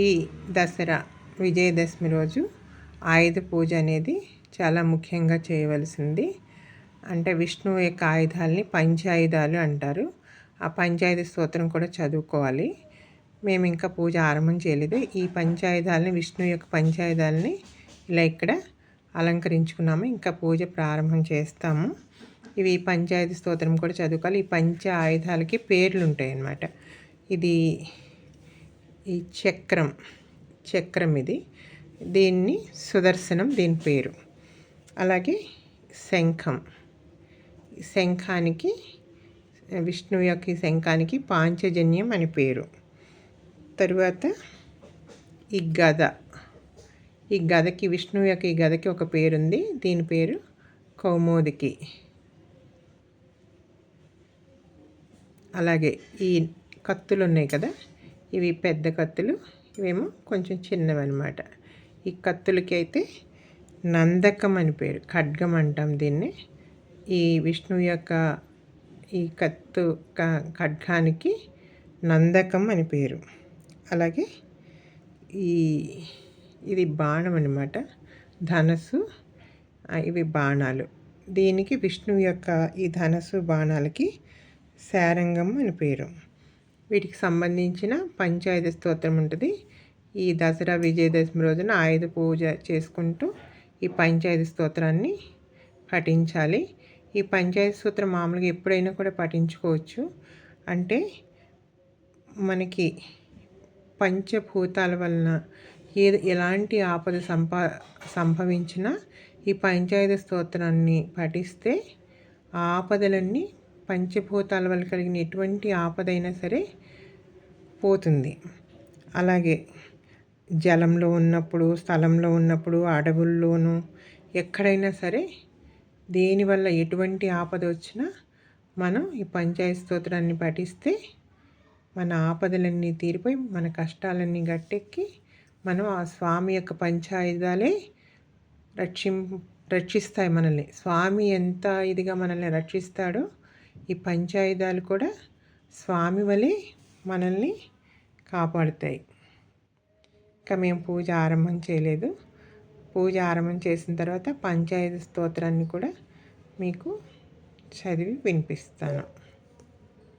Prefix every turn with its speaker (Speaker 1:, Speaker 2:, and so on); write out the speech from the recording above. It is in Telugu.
Speaker 1: ఈ దసరా విజయదశమి రోజు ఆయుధ పూజ అనేది చాలా ముఖ్యంగా చేయవలసింది. అంటే విష్ణువు యొక్క ఆయుధాలని పంచాయుధాలు అంటారు. ఆ పంచాయుధ స్తోత్రం కూడా చదువుకోవాలి. మేము ఇంకా పూజ ఆరంభం చేయలేదు. ఈ పంచాయుధాలని విష్ణు యొక్క పంచాయుధాలని ఇలా ఇక్కడ అలంకరించుకున్నాము. ఇంకా పూజ ప్రారంభం చేస్తాము. ఇవి పంచాయతీ స్తోత్రం కూడా చదువుకోవాలి. ఈ పంచ ఆయుధాలకి పేర్లు ఉంటాయి అన్నమాట ఇది ఈ చక్రం చక్రం ఇది. దీన్ని సుదర్శనం దీని పేరు. అలాగే శంఖం. శంఖానికి విష్ణువు యొక్క శంఖానికి పాంచజన్యం అని పేరు. తరువాత ఈ గద. ఈ గదకి విష్ణువు యొక్క ఈ గదకి ఒక పేరుంది. దీని పేరు కౌమోదికి. అలాగే ఈ కత్తులు ఉన్నాయి కదా ఇవి పెద్ద కత్తులు. ఇవేమో కొంచెం చిన్నవి అనమాట ఈ కత్తులకి అయితే నందకం అని పేరు. ఖడ్గం అంటాం దీన్ని. ఈ విష్ణు యొక్క ఈ కత్తు ఖడ్గానికి నందకం అని పేరు. అలాగే ఈ ఇది బాణం అనమాట ధనస్సు ఇవి బాణాలు. దీనికి విష్ణువు యొక్క ఈ ధనస్సు బాణాలకి శారంగం అని పేరు. వీటికి సంబంధించిన పంచాయతీ స్తోత్రం ఉంటుంది. ఈ దసరా విజయదశమి రోజున ఆయుధ పూజ చేసుకుంటూ ఈ పంచాయతీ స్తోత్రాన్ని పఠించాలి. ఈ పంచాయతీ స్తోత్రం మామూలుగా ఎప్పుడైనా కూడా పఠించుకోవచ్చు. అంటే మనకి పంచభూతాల వలన ఏది ఎలాంటి ఆపద సంపా సంభవించినా ఈ పంచాయతీ స్తోత్రాన్ని పఠిస్తే ఆ ఆపదలన్నీ పంచభూతాల వల్ల కలిగిన ఎటువంటి ఆపదైనా సరే పోతుంది. అలాగే జలంలో ఉన్నప్పుడు స్థలంలో ఉన్నప్పుడు అడవుల్లోనూ ఎక్కడైనా సరే దేనివల్ల ఎటువంటి ఆపద వచ్చినా మనం ఈ పంచాయత్ స్తోత్రాన్ని పఠిస్తే మన ఆపదలన్నీ తీరిపోయి మన కష్టాలన్నీ గట్టెక్కి మనం ఆ స్వామి యొక్క పంచాయుధాలే రక్షిం రక్షిస్తాయి మనల్ని. స్వామి ఎంత ఇదిగా మనల్ని రక్షిస్తాడో ఈ పంచాయుధాలు కూడా స్వామి వలె మనల్ని కాపాడుతాయి. ఇంకా మేము పూజ ఆరంభం చేయలేదు. పూజ ఆరంభం చేసిన తర్వాత పంచాయతీ స్తోత్రాన్ని కూడా మీకు చదివి వినిపిస్తాను.